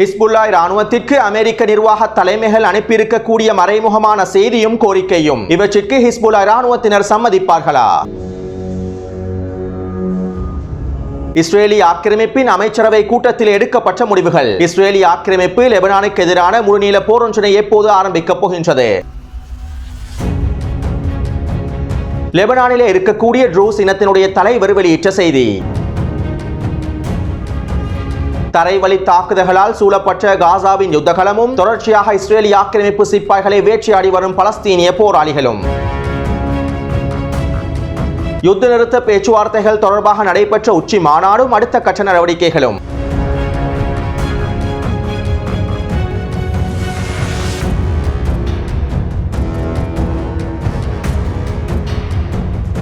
Hezbollah இராணுவத்திற்கு அமெரிக்க நிர்வாக தலைமைகள் அனுப்பியிருக்கக்கூடிய மறைமுகமான செய்தியும் கோரிக்கையும். இவற்றிற்கு ஹிஸ்புல்லா இராணுவத்தினர் சம்மதிப்பார்களா? இஸ்ரேலி ஆக்கிரமிப்பின் அமைச்சரவை கூட்டத்தில் எடுக்கப்பட்ட முடிவுகள். இஸ்ரேலி ஆக்கிரமிப்பு லெபனானுக்கு எதிரான முழுநீள போரொன்றினை எப்போது ஆரம்பிக்கப் போகின்றது? லெபனானிலே இருக்கக்கூடிய ட்ரூஸ் இனத்தினுடைய தலைவர் வெளியிட்ட செய்தி. தரைவழி தாக்குதல்களால் சூழப்பட்ட காசாவின் யுத்தகலமும் தொடர்ச்சியாக இஸ்ரேலிய ஆக்கிரமிப்பு சிப்பாய்களை வேட்டையாடி வரும் பலஸ்தீனிய போராளிகளும். யுத்த நிறுத்த பேச்சுவார்த்தைகள் தொடர்பாக நடைபெற்ற உச்சி மாநாடும் அடுத்த கட்ட நடவடிக்கைகளும்.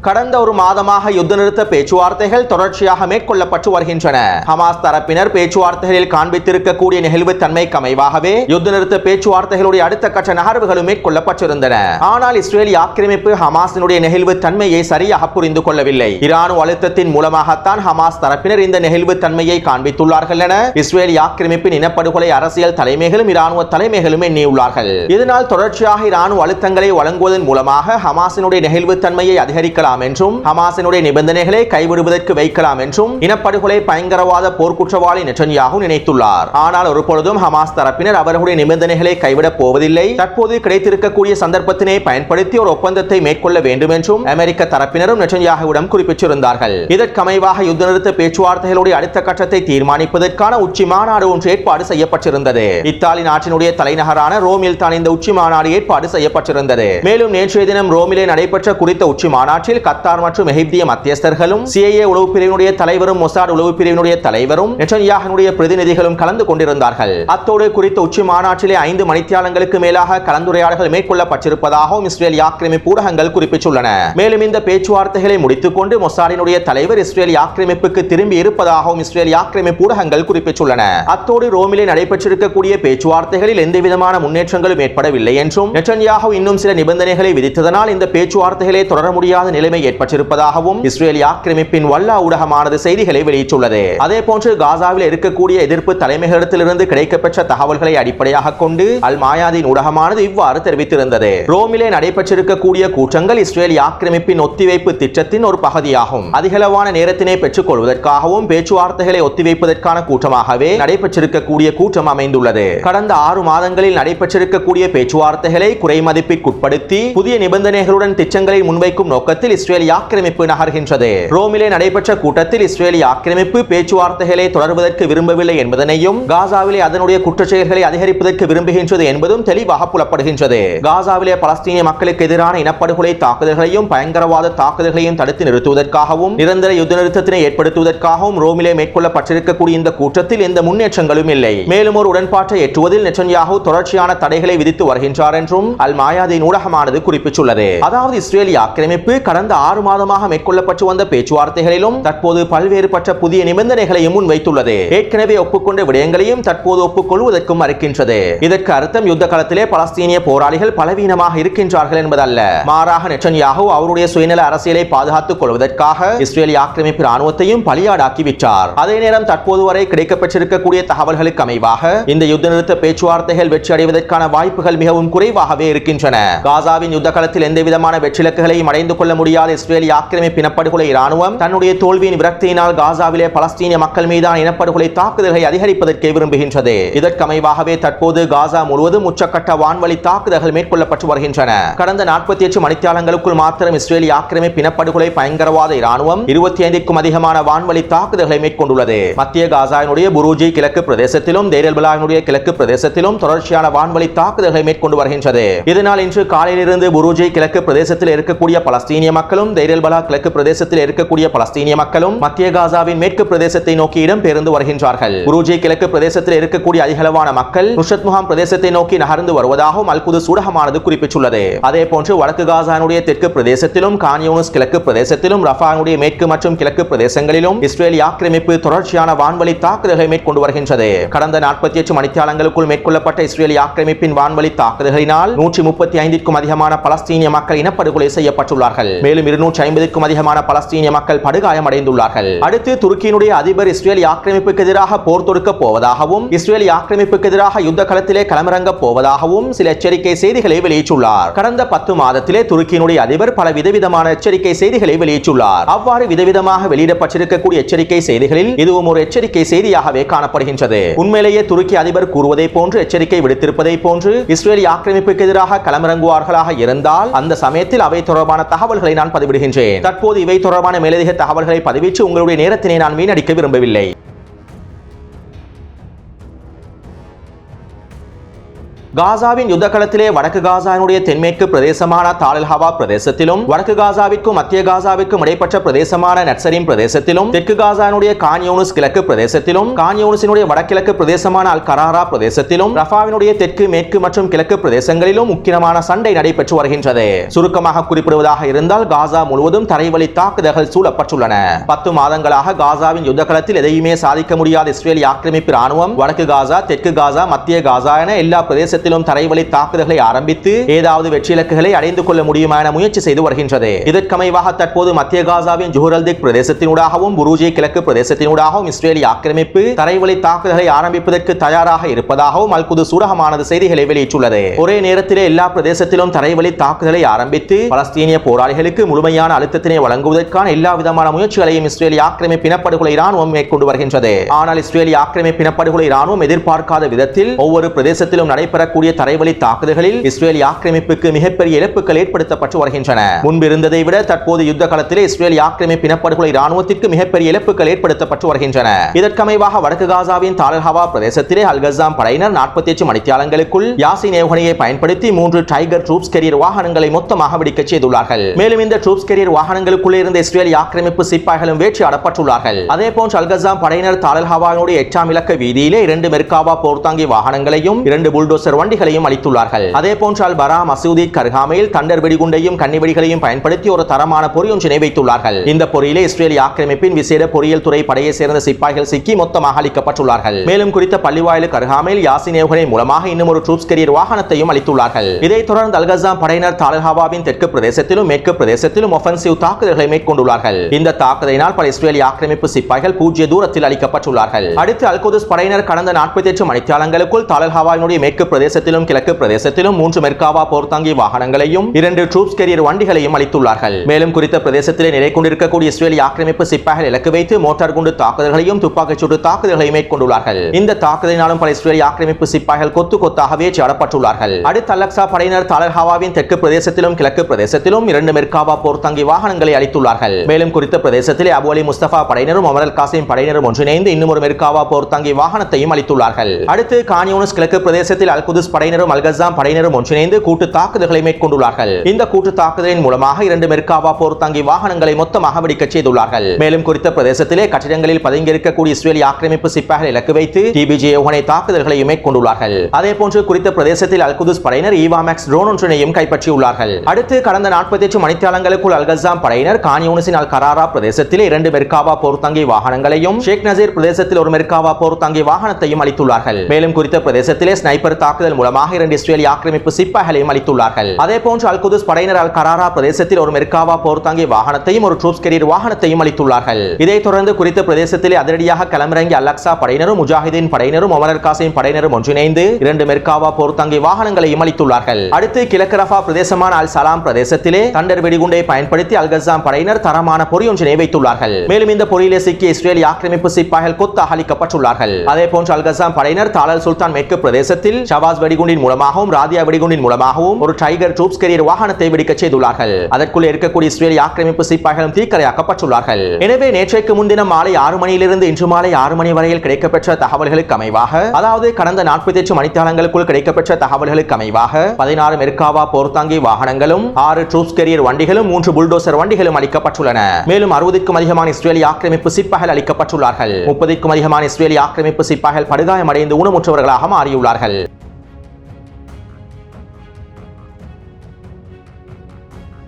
கடந்த ஒரு மாதமாக யுத்த நிறுத்த பேச்சுவார்த்தைகள் தொடர்ச்சியாக மேற்கொள்ளப்பட்டு வருகின்றன. ஹமாஸ் தரப்பினர் பேச்சுவார்த்தைகளில் காண்பித்திருக்கக்கூடிய நெகிழ்வுத்தன்மைக்கு அமைவாகவே யுத்த நிறுத்த பேச்சுவார்த்தைகளுடைய அடுத்த கட்ட நகர்வுகளும் மேற்கொள்ளப்பட்டிருந்தன. ஆனால் இஸ்ரேலி ஆக்கிரமிப்பு ஹமாஸினுடைய நெகிழ்வு தன்மையை சரியாக புரிந்து கொள்ளவில்லை. இராணுவ அழுத்தத்தின் மூலமாகத்தான் ஹமாஸ் தரப்பினர் இந்த நெகிழ்வு தன்மையை காண்பித்துள்ளார்கள் என இஸ்ரேலி ஆக்கிரமிப்பின் இனப்படுகொலை அரசியல் தலைமைகளும் இராணுவ தலைமைகளும் எண்ணியுள்ளார்கள். இதனால் தொடர்ச்சியாக இராணுவ அழுத்தங்களை வழங்குவதன் மூலமாக ஹமாஸினுடைய நெகிழ்வு தன்மையை அதிகரிக்கலாம் என்றும் ஹமாசினுடைய நிபந்தனைகளை கைவிடுவதற்கு வைக்கலாம் என்றும் இனப்படுகொலை பயங்கரவாத போர்க்குற்றவாளி நெட்டன்யாகு நினைத்துள்ளார். ஆனால் ஒருபொழுதும் ஹமாஸ் தரப்பினர் அவர்களுடைய நிபந்தனைகளை கைவிடப் போவதில்லை. தற்போது கிடைத்திருக்கக்கூடிய சந்தர்ப்பத்தினை பயன்படுத்தி ஒரு ஒப்பந்தத்தை மேற்கொள்ள வேண்டும் என்றும் அமெரிக்க தரப்பினரும் நெட்டன்யாகுவிடம் குறிப்பிட்டிருந்தார்கள். இதற்கமைவாக யுத்த நிறுத்த பேச்சுவார்த்தைகளுடைய அடுத்த கட்டத்தை தீர்மானிப்பதற்கான உச்சி மாநாடு ஒன்று ஏற்பாடு செய்யப்பட்டிருந்தது. இத்தாலி நாட்டினுடைய தலைநகரான ரோமில் தான் இந்த உச்சி மாநாடு ஏற்பாடு செய்யப்பட்டிருந்தது. மேலும் நேற்றைய தினம் ரோமிலே நடைபெற்ற குறித்த உச்சி மாநாட்டில் கத்தார் மற்றும் எகிப்திய மத்தியஸ்தர்களும் சிஐஏ உளவு பிரிவினுடைய தலைவரும் மொசாட் உளவு பிரிவினுடைய தலைவரும் நெட்டன்யாகனுடைய பிரதிநிதிகளும் கலந்து கொண்டிருந்தார்கள். அத்தோடு குறித்த உச்சி மாநாட்டிலே ஐந்து மணித்தியாலங்களுக்கு மேலாக கலந்துரையாடல்கள் மேற்கொள்ளப்பட்டிருப்பதாகவும் இஸ்ரேல் ஆக்கிரமிப்பு ஊடகங்கள் குறிப்பிட்டுள்ளன. மேலும் இந்த பேச்சுவார்த்தைகளை முடித்துக் கொண்டு மொசாடினுடைய தலைவர் இஸ்ரேல் ஆக்கிரமிப்புக்கு திரும்பி இருப்பதாகவும் இஸ்ரேல் ஆக்கிரமிப்பு ஊடகங்கள் குறிப்பிட்டுள்ளன. அத்தோடு ரோமிலே நடைபெற்றிருக்கக்கூடிய பேச்சுவார்த்தைகளில் எந்தவிதமான முன்னேற்றங்களும் ஏற்படவில்லை என்றும் நெட்டன்யாகு இன்னும் சில நிபந்தனைகளை விதித்ததனால் இந்த பேச்சுவார்த்தைகளை தொடர முடியாத நிலைமை நிலைமை ஏற்பட்டிருப்பதாகவும் இஸ்ரேல் ஆக்கிரமிப்பின் வல்லா ஊடகமானது செய்திகளை வெளியிட்டுள்ளது. அதே போன்று காசாவில் இருக்கக்கூடிய எதிர்ப்பு தலைமையகத்திலிருந்து கிடைக்கப்பெற்ற தகவல்களை அடிப்படையாக கொண்டு அல் மாயாதின் ஊடகமானது இவ்வாறு தெரிவித்திருந்தது. ரோமிலே நடைபெற்றிருக்கக்கூடிய கூட்டங்கள் இஸ்ரேல் ஆக்கிரமிப்பின் ஒத்திவைப்பு திட்டத்தின் ஒரு பகுதியாகும். அதிகளவான நேரத்தினை பெற்றுக் கொள்வதற்காகவும் பேச்சுவார்த்தைகளை ஒத்திவைப்பதற்கான கூட்டமாகவே நடைபெற்றிருக்கக்கூடிய கூட்டம் அமைந்துள்ளது. கடந்த ஆறு மாதங்களில் நடைபெற்றிருக்கக்கூடிய பேச்சுவார்த்தைகளை குறைமதிப்பிற்குட்படுத்தி புதிய நிபந்தனைகளுடன் திட்டங்களை முன்வைக்கும் நோக்கத்தில் இஸ்ரேலிய ஆக்கிரமிப்பு நகர்கின்றது. ரோமிலே நடைபெற்ற கூட்டத்தில் இஸ்ரேலிய ஆக்கிரமிப்பு பேச்சுவார்த்தைகளை தொடர்வதற்கு விரும்பவில்லை என்பதனையும் காசாவிலே அதனுடைய குற்றச்செயல்களை அதிகரிப்பதற்கு விரும்புகின்றது என்பதும் தெளிவாக புலப்படுகின்றது. காசாவிலே பலஸ்தீனிய மக்களுக்கு எதிரான இனப்படுகொலை தாக்குதல்களையும் பயங்கரவாத தாக்குதல்களையும் தடுத்து நிறுத்துவதற்காகவும் நிரந்தர யுத்த நிறுத்தத்தினை ஏற்படுத்துவதற்காகவும் ரோமிலே மேற்கொள்ளப்பட்டிருக்கக்கூடிய இந்த கூட்டத்தில் எந்த முன்னேற்றங்களும் இல்லை. மேலும் ஒரு உடன்பாட்டை எட்டுவதில் நெச்சன்யாகு தொடர்ச்சியான தடைகளை விதித்து வருகின்றார் என்றும் அல் மாயாதின் ஊடகமானது குறிப்பிட்டுள்ளது. அதாவது இஸ்ரேலிய ஆக்கிரமிப்பு கடந்த ஆறு மாதமாக மேற்கொள்ளப்பட்டு வந்த பேச்சுவார்த்தைகளிலும் தற்போது பல்வேறு பற்ற புதிய நிபந்தனைகளையும் முன்வைத்துள்ளது. ஏற்கனவே ஒப்புக்கொண்ட விடயங்களையும் தற்போது ஒப்புக்கொள்வதற்கும் மறுக்கின்றது. இதற்கு அர்த்தம் யுத்த காலத்திலே பலஸ்தீனிய போராளிகள் பலவீனமாக இருக்கின்றார்கள் என்பதல்ல. மாறாக நெச்சன்யாகு அவருடைய சுயநல அரசியலை பாதுகாத்துக் கொள்வதற்காக இஸ்ரேலிய ஆக்கிரமிப்பு ராணுவத்தையும் பலியாடாக்கி விட்டார் அதே நேரம் தற்போது வரை கிடைக்கப்பெற்றிருக்கக்கூடிய தகவல்களுக்கு அமைவாக இந்த யுத்த நிறுத்த பேச்சுவார்த்தைகள் வெற்றி அடைவதற்கான வாய்ப்புகள் மிகவும் குறைவாகவே இருக்கின்றன. காசாவின் யுத்த காலத்தில் எந்த விதமான வெற்றிலக்குகளையும் அடைந்து கொள்ள முடியும் முடியாத இஸ்ரேலிய ஆக்கிரமிப்பு இனப்படுகொலை ராணுவம் தன்னுடைய தோல்வியின் விரக்தியினால் காசாவிலே பலஸ்தீனிய மக்கள் மீதான இனப்படுகொலை தாக்குதல்களை அதிகரிப்பதற்கே விரும்புகின்றது. இதற்கமைவாகவே தற்போது காசா முழுவதும் உச்சக்கட்ட வான்வழி தாக்குதல்கள் மேற்கொள்ளப்பட்டு வருகின்றன. கடந்த நாற்பத்தி எட்டு மணித்தியாலங்களுக்குள் மாத்திரம் இஸ்ரேலிய ஆக்கிரமிப்பு இனப்படுகொலை பயங்கரவாத இராணுவம் இருபத்தி ஐந்திற்கும் அதிகமான வான்வழி தாக்குதல்களை மேற்கொண்டுள்ளது. மத்திய காசாவினுடைய புரூஜி கிழக்கு பிரதேசத்திலும் தேரல்பலாவினுடைய கிழக்கு பிரதேசத்திலும் தொடர்ச்சியான வான்வழி தாக்குதல்களை மேற்கொண்டு வருகின்றது. இதனால் இன்று காலையிலிருந்து புரூஜி கிழக்கு பிரதேசத்தில் இருக்கக்கூடிய பலஸ்தீனிய மக்களும் தைரியல்பலா கிழக்கு பிரதேசத்தில் இருக்கக்கூடிய பலஸ்தீனிய மக்களும் மத்திய காசாவின் மேற்கு பிரதேசத்தை நோக்கி இடம்பெயர்ந்து வருகின்றார்கள். குருஜி கிழக்கு பிரதேசத்தில் இருக்கக்கூடிய அதிகளவான மக்கள் நுஷத் முகாம் பிரதேசத்தை நோக்கி நகர்ந்து வருவதாகவும் அல்குது சூடகமானது குறிப்பிட்டுள்ளது. அதே போன்று வடக்கு காசானுடைய தெற்கு பிரதேசத்திலும் கான்யூனஸ் கிழக்கு பிரதேசத்திலும் ரஃபானுடைய மேற்கு மற்றும் கிழக்கு பிரதேசங்களிலும் இஸ்ரேல் ஆக்கிரமிப்பு தொடர்ச்சியான வான்வழி தாக்குதல்களை மேற்கொண்டு வருகின்றது. கடந்த நாற்பத்தி எட்டு மணித்தியாலங்களுக்குள் மேற்கொள்ளப்பட்ட இஸ்ரேல் ஆக்கிரமிப்பின் வான்வழி தாக்குதல்களினால் நூற்றி முப்பத்தி ஐந்திற்கும் அதிகமான பலஸ்தீனிய மக்கள் இனப்படுகொலை செய்யப்பட்டுள்ளார்கள். மேலும் இருநூற்றி ஐம்பதுக்கும் அதிகமான பலஸ்தீனிய மக்கள் படுகாயமடைந்துள்ளார்கள். அடுத்து துருக்கியினுடைய அதிபர் இஸ்ரேல் ஆக்கிரமிப்புக்கு எதிராக போர் தொடுக்க போவதாகவும் இஸ்ரேல் ஆக்கிரமிப்புக்கு எதிராக யுத்த களத்திலே களமிறங்க போவதாகவும் சில எச்சரிக்கை செய்திகளை வெளியிட்டுள்ளார். கடந்த பத்து மாதத்திலே துருக்கியினுடைய அதிபர் பல விதவிதமான எச்சரிக்கை செய்திகளை வெளியிட்டுள்ளார். அவ்வாறு விதவிதமாக வெளியிடப்பட்டிருக்கக்கூடிய எச்சரிக்கை செய்திகளில் இதுவும் ஒரு எச்சரிக்கை செய்தியாகவே காணப்படுகின்றது. உண்மையிலேயே துருக்கி அதிபர் கூறுவதை போன்று எச்சரிக்கை விடுத்திருப்பதை போன்று இஸ்ரேல் ஆக்கிரமிப்புக்கு எதிராக களமிறங்குவார்களாக இருந்தால் அந்த சமயத்தில் அவை தொடர்பான தகவல்களை நான் பதிவிடுகின்றேன். தற்போது இவை தொடர்பான மேலதிக தகவல்களை பதிவிட்டு உங்களுடைய நேரத்தினை நான் வீணடிக்க விரும்பவில்லை. காசாவின் யுத்த களத்திலே வடக்கு காசாவினுடைய தென்மேற்கு பிரதேசமான தாலில்ஹவா பிரதேசத்திலும் வடக்கு காசாவிற்கும் மத்திய காசாவிற்கும் இடைப்பட்ட பிரதேசமான நட்சரின் பிரதேசத்திலும் தெற்கு காசாவினுடைய கான்யூனிஸ் கிழக்கு பிரதேசத்திலும் கான்யூனிஸினுடைய வடகிழக்கு பிரதேசமான அல் கராரா பிரதேசத்திலும் ரஃபாவினுடைய தெற்கு மேற்கு மற்றும் கிழக்கு பிரதேசங்களிலும் முக்கியமான சண்டை நடைபெற்று வருகின்றது. சுருக்கமாக குறிப்பிடுவதாக இருந்தால் காசா முழுவதும் தரைவழி தாக்குதல்கள் சூழப்பட்டுள்ளன. பத்து மாதங்களாக காசாவின் யுத்த களத்தில் எதையுமே சாதிக்க முடியாத இஸ்ரேலி ஆக்கிரமிப்பு ராணுவம் வடக்கு காசா தெற்கு காசா மத்திய காசா என எல்லா பிரதேச பிரதேசத்திலும் தரைவழி தாக்குதல்களை ஆரம்பித்து ஏதாவது வெற்றி இலக்குகளை அடைந்து கொள்ள முடியுமா என முயற்சி செய்து வருகின்றது. இதற்கமைவாக தற்போது மத்திய காசாவின் ஜுஹரல்திக் பிரதேசத்தினூடாகவும் புரூஜி கிழக்கு பிரதேசத்தினூடாகவும் இஸ்ரேலி ஆக்கிரமிப்பு தரைவழி தாக்குதலை ஆரம்பிப்பதற்கு தயாராக இருப்பதாகவும் அல்குது சூடகமானது செய்திகளை வெளியிட்டுள்ளது. ஒரே நேரத்திலே எல்லா பிரதேசத்திலும் தரைவழி தாக்குதலை ஆரம்பித்து பலஸ்தீனிய போராளிகளுக்கு முழுமையான அழுத்தத்தினை வழங்குவதற்கான எல்லா விதமான முயற்சிகளையும் இஸ்ரேலி ஆக்கிரமிப்பு இனப்படுகொலை ராணுவம் மேற்கொண்டு வருகின்றது. ஆனால் இஸ்ரேலி ஆக்கிரமிப்பு இனப்படுகொலை ராணுவம் எதிர்பார்க்காத விதத்தில் ஒவ்வொரு பிரதேசத்திலும் நடைபெற வரக்கூடிய தரைவழி தாக்குதல்களில் இஸ்ரேல் ஆக்கிரமிப்புக்கு மிகப்பெரிய இழப்புகள் ஏற்படுத்தப்பட்டு வருகின்றன. முன்பு இருந்ததை விட தற்போது யுத்த காலத்தில் இஸ்ரேல் ஆக்கிரமிப்பு இனப்படுகொலை ராணுவத்திற்கு மிகப்பெரிய இழப்புகள் ஏற்படுத்தப்பட்டு வருகின்றன. இதற்கமைவாக வடக்கு காசாவின் தாலர்ஹாவா பிரதேசத்திலே அல்கசாம் படையினர் நாற்பத்தி எட்டு மணித்தியாலங்களுக்குள் யாசின் ஏவுகணையை பயன்படுத்தி மூன்று டைகர் ட்ரூப்ஸ் கெரியர் வாகனங்களை மொத்தமாக வெடிக்க செய்துள்ளார்கள். மேலும் இந்த ட்ரூப்ஸ் கெரியர் வாகனங்களுக்குள்ளே இருந்த இஸ்ரேல் ஆக்கிரமிப்பு சிப்பாய்களும் வேட்டையாடப்பட்டுள்ளார்கள் அதே போன்று அல்கசாம் படையினர் தாலல்ஹவானுடைய எட்டாம் இலக்க வீதியிலே இரண்டு மெர்காவா போர்த்தாங்கி வாகனங்களையும் இரண்டு புல்டோசர் வண்டிகளையும் அளித்துள்ளார்கள். அதே போன்று பரா மசூதி கர்காமையில் தண்டர் வெடிகுண்டையும் கன்னிவெடிகளையும் பயன்படுத்தி ஒரு தரமான பொறியொன்றினை வைத்துள்ளார்கள். இந்த பொறியிலே இஸ்ரேலிய ஆக்கிரமிப்பின் விசேட பொறியியல் துறை படையை சேர்ந்த சிப்பாய்கள் சிக்கி மொத்தமாக அளிக்கப்பட்டுள்ளார்கள் மேலும் குறித்த பள்ளிவாயிலுக்கு அருகாமையில் யாசின் ஏவுகணை மூலமாக இன்னும் ஒரு ட்ரூப்ஸ் கெரியர் வாகனத்தையும் அளித்துள்ளார்கள். இதைத் தொடர்ந்து அல்கசாம் படையினர் தாலஹாவாவின் தெற்கு பிரதேசத்திலும் மேற்கு பிரதேசத்திலும் ஒஃபென்சிவ் தாக்குதல்களை மேற்கொண்டுள்ளார்கள். இந்த தாக்குதலினால் பல இஸ்ரேலிய ஆக்கிரமிப்பு சிப்பாய்கள் பூஜ்ய தூரத்தில் அளிக்கப்பட்டுள்ளார்கள் அடுத்து அல்கோதஸ் படையினர் கடந்த நாற்பத்தி எட்டு மணித்தியாலங்களுக்குள் தாலஹாவாவினுடைய மேற்கு பிரதேசத்திலும் கிழக்கு பிரதேசத்திலும் மூன்று மெர்காவா போர்த்தாங்கி வாகனங்களையும் இரண்டு ட்ரூப்ஸ் கெரியர் வண்டிகளையும் அளித்துள்ளார்கள். மேலும் குறித்த பிரதேசத்திலே நிலை கொண்டிருக்கக்கூடிய இஸ்ரேலிய ஆக்கிரமிப்பு சிப்பாய்கள் இலக்கு வைத்து மோட்டார் குண்டு தாக்குதல்களையும் துப்பாக்கிச் சூடு தாக்குதல்களையும் மேற்கொண்டுள்ளார்கள். இந்த தாக்குதலினாலும் பல இஸ்ரேலிய ஆக்கிரமிப்பு சிப்பாய்கள் கொத்து கொத்தாகவே சாடப்பட்டுள்ளார்கள். அடுத்த அலக்சா படையினர் தாலர்ஹாவாவின் தெற்கு பிரதேசத்திலும் கிழக்கு பிரதேசத்திலும் இரண்டு மெர்காவா போர்த்தாங்கி வாகனங்களை அளித்துள்ளார்கள். மேலும் குறித்த பிரதேசத்திலே அபு அலி முஸ்தபா படையினரும் அமரல் காசிம் படையினரும் ஒன்றிணைந்து இன்னும் ஒரு மெர்காவா போர்த்தாங்கி வாகனத்தையும் அளித்துள்ளார்கள். அடுத்து கானியோனஸ் கிழக்கு பிரதேசத்தில் அல் குதுஸ் படையினரும் அல்கசாம் படையினரும் ஒன்றிணைந்து கூட்டு தாக்குதல்களை மேற்கொண்டுள்ளார்கள். இந்த கூட்டு தாக்குதலின் மூலமாக இரண்டு மெர்காவா போர் தங்கி வாகனங்களை மொத்தமாக வெடிக்கச் செய்துள்ளார்கள். மேலும் குறித்த பிரதேசத்திலே கட்டிடங்களில் பதுங்கியிருக்கக்கூடிய இஸ்ரேலிய ஆக்கிரமிப்பு சிப்பாய்கள் இலக்கு வைத்து டிபிஜி ஏவுகணை தாக்குதல்களையும் மேற்கொண்டுள்ளார்கள். அதே போன்று குறித்த பிரதேசத்தில் அல்குதுஸ் படையினர் ஈவாமேக்ஸ் ட்ரோன் ஒன்றினையும் கைப்பற்றியுள்ளார்கள். அடுத்து கடந்த நாற்பத்தி எட்டு மணித்தியாலங்களுக்குள் அல்கசாம் படையினர் கானியூனிசின் அல் கராரா பிரதேசத்தில் இரண்டு மெர்காவா போர் தங்கி வாகனங்களையும் ஷேக் நசீர் பிரதேசத்தில் ஒரு மெர்காவா போர் தங்கி வாகனத்தையும் அளித்துள்ளார்கள். மேலும் குறித்த பிரதேசத்திலே ஸ்னைப்பர் தாக்குதல் தாக்குதல் மூலமாக இரண்டு இஸ்ரேலிய ஆக்கிரமிப்பு சிப்பாய்களையும் அளித்துள்ளார்கள் அதே போன்று அல் குதுஸ் படையினர் கராரா பிரதேசத்தில் ஒரு மெர்காவா போர்த்தாங்கி வாகனத்தையும் ஒரு ட்ரூப்ஸ் கெரியர் வாகனத்தையும் அளித்துள்ளார்கள் இதைத் தொடர்ந்து குறித்த பிரதேசத்தில் அதிரடியாக களமிறங்கிய அலக்சா படையினரும் முஜாஹிதீன் படையினரும் அமரர் காசிம் படையினரும் ஒன்றிணைந்து இரண்டு மெர்காவா போர்த்தாங்கி வாகனங்களையும் அளித்துள்ளார்கள் அடுத்து கிழக்கு ரஃபா பிரதேசமான அல் சலாம் பிரதேசத்திலே தண்டர் வெடிகுண்டை பயன்படுத்தி அல் கசாம் படையினர் தரமான பொறியொன்றினை வைத்துள்ளார்கள். மேலும் இந்த பொறியிலே சிக்கிய இஸ்ரேலிய ஆக்கிரமிப்பு சிப்பாய்கள் கொத்தாக அளிக்கப்பட்டுள்ளார்கள் அதே போன்று அல் கசாம் படையினர் தாலல் சுல்தான் மேற்கு பிரதேசத்தில் ஷவாஸ் வெடிகுண்டின் மூலமாகவும் ராதியா வெடிகுண்டின் மூலமாகவும் ஒரு டைகர் ட்ரூப்ஸ் கெரியர் வாகனத்தை வெடிக்கச் செய்துள்ளார்கள். அதற்குள் இருக்கக்கூடிய இஸ்ரேலிய ஆக்கிரமிப்பு சிப்பாய்களும் தீக்கரையாக்கப்பட்டுள்ளார்கள். எனவே நேற்றைக்கு முன்தினம் மாலை ஆறு மணியிலிருந்து இன்று மாலை ஆறு மணி வரையில் கிடைக்கப்பெற்ற தகவல்களுக்கு அமைவாக அதாவது கடந்த நாற்பத்தி எட்டு மணித்தாளங்களுக்குள் கிடைக்கப்பெற்ற தகவல்களுக்கு அமைவாக பதினாறு மெர்காவா போர்த்தாங்கி வாகனங்களும் ஆறு ட்ரூப்ஸ் கெரியர் வண்டிகளும் மூன்று புல்டோசர் வண்டிகளும் அளிக்கப்பட்டுள்ளன. மேலும் அறுபதுக்கும் அதிகமான இஸ்ரேலிய ஆக்கிரமிப்பு சிப்பாய்கள் அளிக்கப்பட்டுள்ளார்கள். முப்பதுக்கும் அதிகமான இஸ்ரேலிய ஆக்கிரமிப்பு சிப்பாய்கள் படுகாயமடைந்து ஊனமுற்றவர்களாக மாறியுள்ளார்கள்.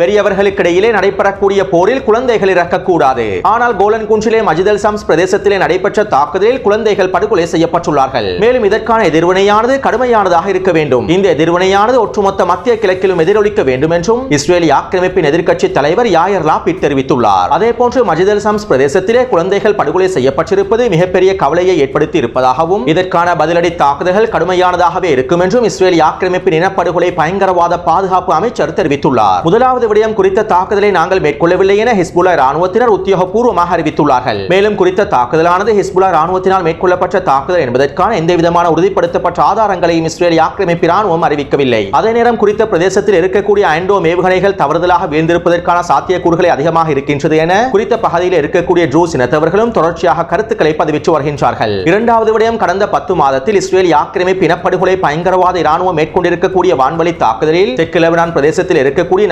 பெரியவர்களுக்கிடையிலே நடைபெறக்கூடிய போரில் குழந்தைகள் இறக்கக்கூடாது. ஆனால் கோலன் குன்றிலே மஜிதல் சம்ஸ் பிரதேசத்திலே நடைபெற்ற தாக்குதலில் குழந்தைகள் படுகொலை செய்யப்பட்டுள்ளார்கள். மேலும் இதற்கான எதிர்வினையானது கடுமையானதாக இருக்க வேண்டும். இந்த எதிர்வினையானது ஒட்டுமொத்த மத்திய கிழக்கிலும் எதிரொலிக்க வேண்டும் என்றும் இஸ்ரேலிய ஆக்கிரமிப்பின் எதிர்க்கட்சி தலைவர் யாயர் லாபிட் தெரிவித்துள்ளார். அதே போன்று மஜிதல் சம்ஸ் பிரதேசத்திலே குழந்தைகள் படுகொலை செய்யப்பட்டிருப்பது மிகப்பெரிய கவலையை ஏற்படுத்தி இருப்பதாகவும் இதற்கான பதிலடி தாக்குதல்கள் கடுமையானதாகவே இருக்கும் என்றும் இஸ்ரேலிய ஆக்கிரமிப்பின் இனப்படுகொலை பயங்கரவாத பாதுகாப்பு அமைச்சர் தெரிவித்துள்ளார். முதலாவது விடயம் குறித்த தாக்குதலை நாங்கள் மேற்கொள்ளவில்லை என ஹிஸ்புல்லா ராணுவத்தினர் உத்தியோகபூர்வமாக அறிவித்துள்ளார்கள். மேலும் குறித்த தாக்குதலானது ஹிஸ்புல்லா ராணுவத்தினால் மேற்கொள்ளப்பட்ட தாக்குதல் என்பதற்கான எந்தவிதமான உறுதிப்படுத்தப்பட்ட ஆதாரங்களையும் இஸ்ரேல் ஆக்கிரமிப்பு ராணுவம் அறிவிக்கவில்லை. அதே நேரம் குறித்த பிரதேசத்தில் இருக்கக்கூடிய ஐண்டோ ஏவுகணைகள் தவறுதலாக வீழ்ந்திருப்பதற்கான சாத்தியக்கூறுகளை அதிகமாக இருக்கின்றது என குறித்த பகுதியில் இருக்கக்கூடிய ட்ரூஸ் இனத்தவர்களும் தொடர்ச்சியாக கருத்துக்களை பதிவிட்டு வருகின்றார்கள். இரண்டாவது விடயம் கடந்த பத்து மாதத்தில் இஸ்ரேல் ஆக்கிரமிப்பு இனப்படுகொலை பயங்கரவாத இராணுவம் மேற்கொண்டிருக்கக்கூடிய வான்வழி தாக்குதலில் தெற்கு லெபனான் பிரதேசத்தில் இருக்கக்கூடிய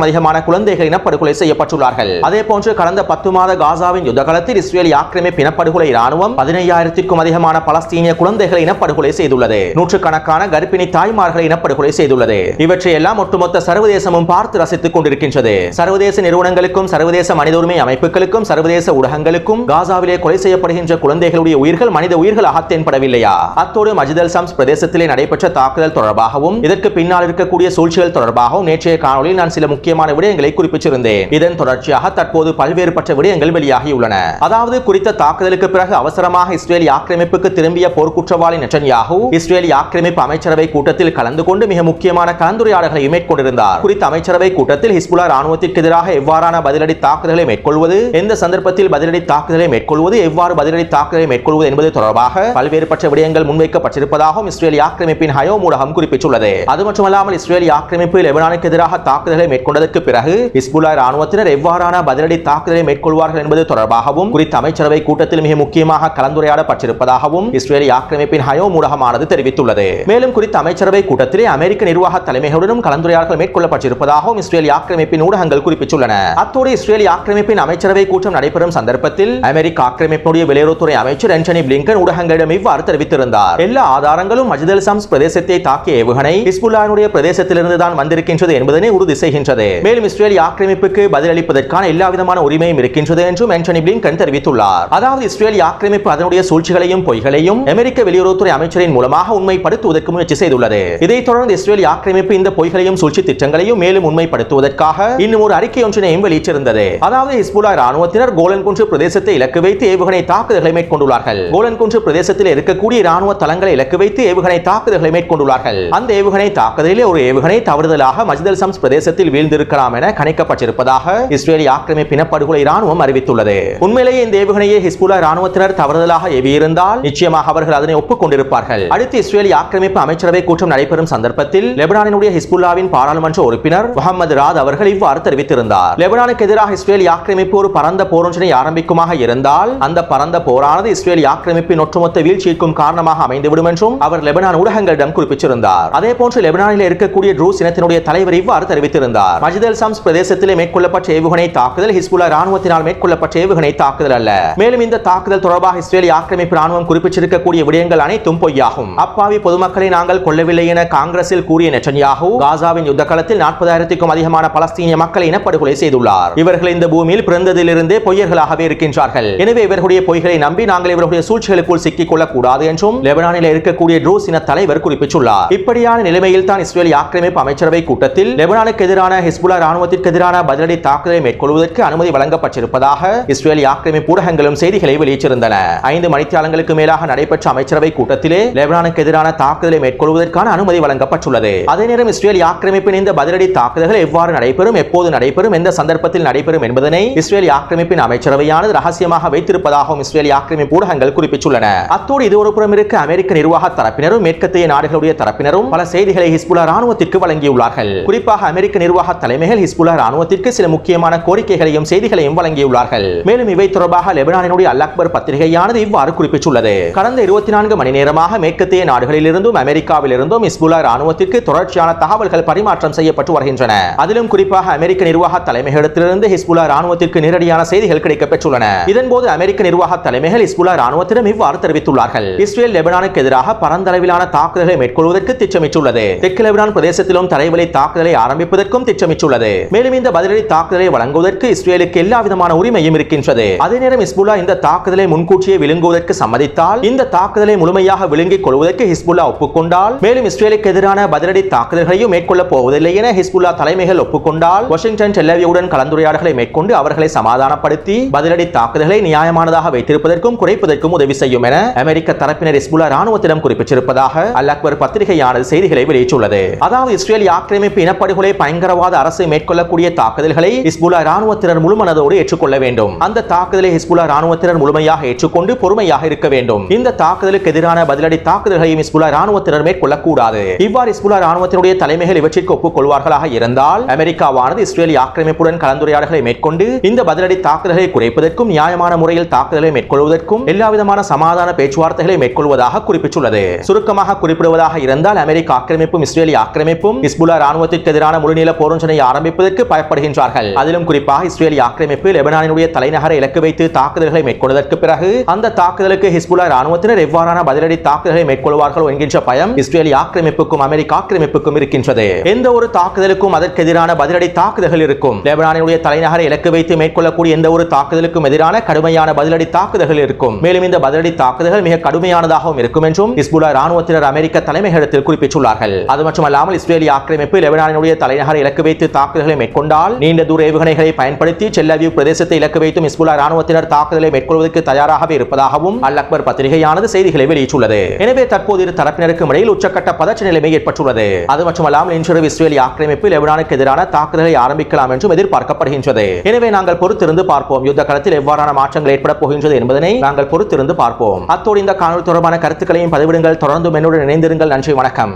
நாற்பதுக்கும் அதிகமான குழந்தைகள் இனப்படுகொலை செய்யப்பட்டுள்ளார்கள். அதே போன்று கடந்த பத்து மாத காசாவின் யுத்தகலத்தில் காலத்தில் ஆக்கிரமிப்பு இனப்படுகொலை ராணுவம் பதினையாயிரத்திற்கும் அதிகமான பலஸ்தீனிய குழந்தைகளை இனப்படுகொலை செய்துள்ளது. நூற்றுக்கணக்கான கர்ப்பிணி தாய்மார்களை இனப்படுகொலை செய்துள்ளது. இவற்றை எல்லாம் ஒட்டுமொத்த சர்வதேசமும் பார்த்து ரசித்துக் கொண்டிருக்கின்றது. சர்வதேச நிறுவனங்களுக்கும் சர்வதேச மனித உரிமை அமைப்புகளுக்கும் சர்வதேச ஊடகங்களுக்கும் காசாவிலே கொலை செய்யப்படுகின்ற குழந்தைகளுடைய உயிர்கள் மனித உயிர்களாக தென்படவில்லையா? அத்தோடு மஜிதல் சம்ஸ் பிரதேசத்திலே நடைபெற்ற தாக்குதல் தொடர்பாகவும் இதற்கு பின்னால் இருக்கக்கூடிய சூழ்ச்சிகள் தொடர்பாகவும் நேற்றைய காணொலியில் நான் சில முக்கிய முக்கியமான விடயங்களை குறிப்பிட்டிருந்தேன். இதன் தொடர்ச்சியாக தற்போது பல்வேறு பற்ற விடயங்கள் வெளியாகியுள்ளன. அதாவது குறித்த தாக்குதலுக்கு பிறகு அவசரமாக இஸ்ரேலிய ஆக்கிரமிப்புக்கு திரும்பிய போர்க்குற்றவாளி நெட்டன்யாகு இஸ்ரேலிய ஆக்கிரமிப்பு அமைச்சரவை கூட்டத்தில் கலந்து கொண்டு மிக முக்கியமான கலந்துரையாடல்களை மேற்கொண்டிருந்தார். குறித்த அமைச்சரவை கூட்டத்தில் ஹிஸ்புலா ராணுவத்திற்கு எதிராக எவ்வாறான பதிலடி தாக்குதலை மேற்கொள்வது எந்த சந்தர்ப்பத்தில் பதிலடி தாக்குதலை மேற்கொள்வது எவ்வாறு பதிலடி தாக்குதலை மேற்கொள்வது என்பது தொடர்பாக பல்வேறு பற்ற விடயங்கள் முன்வைக்கப்பட்டிருப்பதாகவும் இஸ்ரேலிய ஆக்கிரமிப்பின் ஹயோ ஊடகம் குறிப்பிட்டுள்ளது. அது மட்டுமல்லாமல் இஸ்ரேலிய ஆக்கிரமிப்பு லெபனானுக்கு எதிராக தாக்குதலை மேற்கொண்டதற்கு பிறகு ஹிஸ்புல்லா ராணுவத்தினர் எவ்வாறான பதிலடி தாக்குதலை மேற்கொள்வார்கள் என்பது தொடர்பாகவும் குறித்த அமைச்சரவை கூட்டத்தில் மிக முக்கியமாக கலந்துரையாடப்பட்டிருப்பதாகவும் இஸ்ரேலிய ஆக்கிரமிப்பின் ஹயோ ஊடகமானது தெரிவித்துள்ளது. மேலும் குறித்த அமைச்சரவை கூட்டத்திலே அமெரிக்க நிர்வாக தலைமைகளுடன் கலந்துரையாடல்கள் மேற்கொள்ளப்பட்டிருப்பதாகவும் இஸ்ரேலிய ஆக்கிரமிப்பின் ஊடகங்கள் குறிப்பிட்டுள்ளன. அத்தோடு இஸ்ரேலிய ஆக்கிரமிப்பின் அமைச்சரவை கூட்டம் நடைபெறும் சந்தர்ப்பத்தில் அமெரிக்க ஆக்கிரமிப்பினுடைய வெளியுறவுத்துறை அமைச்சர் ஆண்டனி பிளிங்கன் ஊடகங்களிடம் இவ்வாறு தெரிவித்திருந்தார். எல்லா ஆதாரங்களும் மஜிதல் சம்ஸ் பிரதேசத்தை தாக்கிய ஏவுகணை ஹிஸ்புல்லானுடைய பிரதேசத்திலிருந்து தான் வந்திருக்கின்றது என்பதனை உறுதி செய்கின்றது. மேலும் இஸ்ரேலிய ஆக்கிரமிப்புக்கு பதிலளிப்பதற்கான எல்லா விதமான உரிமையும் இருக்கின்றது என்றும் ஆண்டனி பிளிங்கன் தெரிவித்துள்ளார். அதாவது இஸ்ரேலிய ஆக்கிரமிப்பு அதனுடைய சூழ்ச்சிகளையும் பொய்களையும் அமெரிக்க வெளியுறவுத்துறை அமைச்சரின் மூலமாக உண்மைப்படுத்துவதற்கு முயற்சி செய்துள்ளது. இதைத் தொடர்ந்து இஸ்ரேலிய ஆக்கிரமிப்பு இந்த பொய்களையும் சூழ்ச்சி திட்டங்களையும் மேலும் உண்மைப்படுத்துவதற்காக இன்னும் ஒரு அறிக்கை ஒன்றினையும் வெளியிட்டிருந்தது. அதாவது ஹிஸ்புல்லா ராணுவத்தினர் கோலன் குன்று பிரதேசத்தை இலக்கு வைத்து ஏவுகணை தாக்குதல்களை மேற்கொண்டுள்ளார்கள். கோலன் குன்று பிரதேசத்தில் இருக்கக்கூடிய ராணுவ தளங்களை இலக்கு வைத்து ஏவுகணை தாக்குதல்களை மேற்கொண்டுள்ளார்கள். அந்த ஏவுகணை தாக்குதலிலே ஒரு ஏவுகணை தவறுதலாக மஜ்தல் சம்ஸ் பிரதேசத்தில் வீழ்ந்து வீழ்ந்திருக்கலாம் என கணிக்கப்பட்டிருப்பதாக இஸ்ரேலிய ஆக்கிரமிப்பின படுகொலை ராணுவம் அறிவித்துள்ளது. உண்மையிலேயே இந்த ஏவுகணையை ஹிஸ்புல்லா ராணுவத்தினர் தவறுதலாக ஏவியிருந்தால் நிச்சயமாக அவர்கள் அதனை ஒப்புக்கொண்டிருப்பார்கள். அடுத்து இஸ்ரேலிய ஆக்கிரமிப்பு அமைச்சரவை கூட்டம் நடைபெறும் சந்தர்ப்பத்தில் லெபனானினுடைய ஹிஸ்புல்லாவின் பாராளுமன்ற உறுப்பினர் முகமது ராத் அவர்கள் இவ்வாறு தெரிவித்திருந்தார். லெபனானுக்கு எதிராக இஸ்ரேலிய ஆக்கிரமிப்பு ஒரு பரந்த போரொன்றினை ஆரம்பிக்குமாக இருந்தால் அந்த பரந்த போரானது இஸ்ரேலிய ஆக்கிரமிப்பின் ஒட்டுமொத்த வீழ்ச்சிக்கும் காரணமாக அமைந்துவிடும் என்றும் அவர் லெபனான் ஊடகங்களிடம் குறிப்பிட்டிருந்தார். அதே போன்று லெபனானில் இருக்கக்கூடிய ட்ரூஸ் இனத்தினுடைய தலைவர் இவ்வாறு தெரிவித்திருந்தார். மஜிதல் சாம்ஸ் பிரதேசத்திலே மேற்கொள்ளப்பட்ட ஏவுகணை தாக்குதல் ஹிஸ்புல்லா ராணுவத்தினால் மேற்கொள்ளப்பட்ட ஏவுகணை தாக்குதல் அல்ல. மேலும் இந்த தாக்குதல் தொடர்பாக இஸ்ரேலிய ஆக்கிரமிப்பு ராணுவம் குறிப்பிட்டிருக்கக்கூடிய விடயங்கள் அனைத்தும் பொய்யாகும். அப்பாவி பொதுமக்களை நாங்கள் கொல்லவில்லை என காங்கிரஸில் கூறிய நெட்டன்யாகு காசாவின் யுத்த காலத்தில் நாற்பதாயிரத்திற்கும் அதிகமான பலஸ்தீனிய மக்களை இனப்படுகொலை செய்துள்ளார். இவர்கள் இந்த பூமியில் பிறந்ததிலிருந்தே பொய்யர்களாகவே இருக்கின்றார்கள். எனவே இவர்களுடைய பொய்களை நம்பி நாங்கள் இவர்களுடைய சூழ்ச்சிகளுக்குள் சிக்கிக் கொள்ளக்கூடாது என்றும் லெபனானில் இருக்கக்கூடிய ட்ரூஸ் இன தலைவர் குறிப்பிட்டுள்ளார். இப்படியான நிலைமையில் தான் இஸ்ரேலிய ஆக்கிரமிப்பு அமைச்சரவை கூட்டத்தில் லெபனானுக்கு எதிரான ஹிஸ்புல்லா ராணுவத்திற்கு எதிரான பதிலடி தாக்குதலை மேற்கொள்வதற்கு அனுமதி வழங்கப்பட்டிருப்பதாக இஸ்ரேலிய ஆக்கிரமிப்பு ஊடகங்களும் செய்திகளை வெளியிட்டிருந்தன. ஐந்து மணித்தியாலங்களுக்கு மேலாக நடைபெற்ற அமைச்சரவை கூட்டத்திலே லெபனானுக்கு எதிரான தாக்குதலை மேற்கொள்வதற்கான அனுமதி வழங்கப்பட்டுள்ளது. அதே நேரம் இஸ்ரேல் ஆக்கிரமிப்பின் இந்த பதிலடி தாக்குதல்கள் எவ்வாறு நடைபெறும் எப்போது நடைபெறும் எந்த சந்தர்ப்பத்தில் நடைபெறும் என்பதனை இஸ்ரேல் ஆக்கிரமிப்பின் அமைச்சரவையானது ரகசியமாக வைத்திருப்பதாகவும் இஸ்ரேல் ஆக்கிரமிப்பு ஊடகங்கள் குறிப்பிட்டுள்ளன. அத்தோடு இது ஒரு புறம் இருக்க அமெரிக்க நிர்வாக தரப்பினரும் மேற்கத்திய நாடுகளுடைய தரப்பினரும் பல செய்திகளை ஹிஸ்புல்லா ராணுவத்திற்கு வழங்கியுள்ளார்கள். குறிப்பாக அமெரிக்க நிர்வாக தலைமைகள் ஹிஸ்புல்லா ராணுவத்திற்கு சில முக்கியமான கோரிக்கைகளையும் செய்திகளையும் வழங்கியுள்ளார்கள். மேலும் இவை தொடர்பாக லெபனானினுடைய அல் அக்பர் பத்திரிகையானது இவ்வாறு குறிப்பிட்டுள்ளது. கடந்த இருபத்தி நான்கு மணி நேரமாக மேற்கத்திய நாடுகளிலிருந்தும் அமெரிக்காவிலிருந்தும் ஹிஸ்புல்லா ராணுவத்திற்கு தொடர்ச்சியான தகவல்கள் பரிமாற்றம் செய்யப்பட்டு வருகின்றன. அதிலும் குறிப்பாக அமெரிக்க நிர்வாக தலைமைகளிடத்திலிருந்து ஹிஸ்புல்லா ராணுவத்திற்கு நேரடியான செய்திகள் கிடைக்கப்பெற்றுள்ளன இதன்போது அமெரிக்க நிர்வாக தலைமைகள் ஹிஸ்புல்லா ராணுவத்திடம் இவ்வாறு தெரிவித்துள்ளார்கள். இஸ்ரேல் லெபனானுக்கு எதிராக பரந்தளவிலான தாக்குதல்களை மேற்கொள்வதற்கு திட்டமிட்டுள்ளது. தெற்கு லெபனான் பிரதேசத்திலும் தரைவழி தாக்குதலை ஆரம்பிப்பதற்கும் திட்டமிட்டுள்ளது மேலும் இந்த பதிலடி தாக்குதலை வழங்குவதற்கு இஸ்ரேலுக்கு எல்லா விதமான உரிமையும் இருக்கின்றது. அதே நேரம் இஸ்புல்லா இந்த தாக்குதலை முன்கூட்டியே விழுங்குவதற்கு சம்மதித்தால் இந்த தாக்குதலை முழுமையாக விழுங்கிக் கொள்வதற்கு ஹிஸ்புல்லா ஒப்புக்கொண்டால் மேலும் இஸ்ரேலுக்கு எதிரான பதிலடி தாக்குதல்களையும் மேற்கொள்ளப் போவதில்லை என ஹிஸ்புல்லா தலைமைகள் ஒப்புக்கொண்டால் வாஷிங்டன் டெல்லவியுடன் கலந்துரையாடல்களை மேற்கொண்டு அவர்களை சமாதானப்படுத்தி பதிலடி தாக்குதல்களை நியாயமானதாக வைத்திருப்பதற்கும் குறைப்பதற்கும் உதவி செய்யும் என அமெரிக்க தரப்பினர் ஹிஸ்புல்லா ராணுவத்திடம் குறிப்பிட்டிருப்பதாக அல் அக்பர் பத்திரிகையானது செய்திகளை வெளியிட்டுள்ளது. அதாவது இஸ்ரேல் ஆக்கிரமிப்பு இனப்படுகொலை பயங்கரவாத அரசு மேற்கொள்ளக்கூடிய தாக்குதல்களை ஹிஸ்புல்லா ராணுவத்தினர் முழுமனதோடு ஏற்றுக்கொள்ள வேண்டும். அந்த தாக்குதலை ஹிஸ்புல்லா ராணுவத்தினர் முழுமையாக ஏற்றுக்கொண்டு பொறுமையாக இருக்க வேண்டும். இந்த தாக்குதலுக்கு எதிரான பதிலடி தாக்குதல்களையும் ஹிஸ்புல்லா ராணுவத்தினர் மேற்கொள்ளக்கூடாது. இவ்வாறு ஹிஸ்புல்லா ராணுவத்தினுடைய தலைமைகள் இவற்றிற்கு ஒப்புக்கொள்வார்களாக இருந்தால் அமெரிக்காவானது இஸ்ரேல் ஆக்கிரமிப்புடன் கலந்துரையாடல்களை மேற்கொண்டு இந்த பதிலடி தாக்குதல்களை குறைப்பதற்கும் நியாயமான முறையில் தாக்குதலை மேற்கொள்வதற்கும் எல்லாவிதமான சமாதான பேச்சுவார்த்தைகளை மேற்கொள்வதாக குறிப்பிட்டுள்ளது. சுருக்கமாக குறிப்பிடுவதாக இருந்தால் அமெரிக்க ஆக்கிரமிப்பும் இஸ்ரேலி ஆக்கிரமிப்பும் ஹிஸ்புல்லா ராணுவத்திற்கு எதிரான முழுநீள போரஞ்சனை ஆரம்பிப்பதற்கு பயப்படுகின்றார்கள். அதிலும் குறிப்பாக இஸ்ரேலி ஆக்கிரமிப்பு லெபனானினுடைய தலைநகரை இலக்கு வைத்து தாக்குதல்களை மேற்கொண்டதற்கு பிறகு அந்த தாக்குதலுக்கு ஹிஸ்புல்லா ராணுவத்தினர் எவ்வாறான பதிலடி தாக்குதல்களை மேற்கொள்வார்கள் என்கின்ற பயம் இஸ்ரேலி ஆக்கிரமிப்புக்கும் அமெரிக்க ஆக்கிரமிப்புக்கும் இருக்கின்றது. எந்த ஒரு தாக்குதலுக்கும் அதற்கு எதிரான பதிலடி தாக்குதல்கள் இருக்கும். லெபனானினுடைய தலைநகரை இலக்கு வைத்து மேற்கொள்ளக்கூடிய எந்த ஒரு தாக்குதலுக்கும் எதிரான கடுமையான பதிலடி தாக்குதல்கள் இருக்கும். மேலும் இந்த பதிலடி தாக்குதல்கள் மிக கடுமையானதாகவும் இருக்கும் என்றும் ஹிஸ்புல்லா ராணுவத்தினர் அமெரிக்க தலைமையகத்தில் குறிப்பிட்டுள்ளார்கள். அது மட்டுமல்லாமல் இஸ்ரேலி ஆக்கிரமிப்பு லெபனானினுடைய தலைநகரை இலக்கு வைத்து தாக்குதல்களை மேற்கொண்டால் நீண்ட தூர ஏவுகணைகளை பயன்படுத்தி செல்லவியூ பிரதேசத்தை இலக்கு வைத்தும் இஸ்புல்லா ராணுவத்தினர் தாக்குதலை மேற்கொள்வதற்கு தயாராகவே இருப்பதாகவும் அல் அக்பர் பத்திரிகையானது செய்திகளை வெளியிட்டுள்ளது. எனவே தற்போது இரு தரப்பினருக்கும் இடையில் உச்சக்கட்ட பதற்ற நிலைமை ஏற்பட்டுள்ளது. அது மட்டுமல்லாமல் இன்றிரவு இஸ்ரேலி ஆக்கிரமிப்பு லெபனானுக்கு எதிரான தாக்குதலை ஆரம்பிக்கலாம் என்றும் எதிர்பார்க்கப்படுகின்றது. எனவே நாங்கள் பொறுத்திருந்து பார்ப்போம். யுத்த களத்தில் எவ்வாறான மாற்றங்கள் ஏற்பட போகின்றது என்பதனை நாங்கள் பொறுத்திருந்து பார்ப்போம். அத்தோடு இந்த காணொலி தொடர்பான கருத்துக்களையும் பதிவிடுங்கள் தொடர்ந்து என்னுடன் இணைந்திருங்கள். நன்றி வணக்கம்.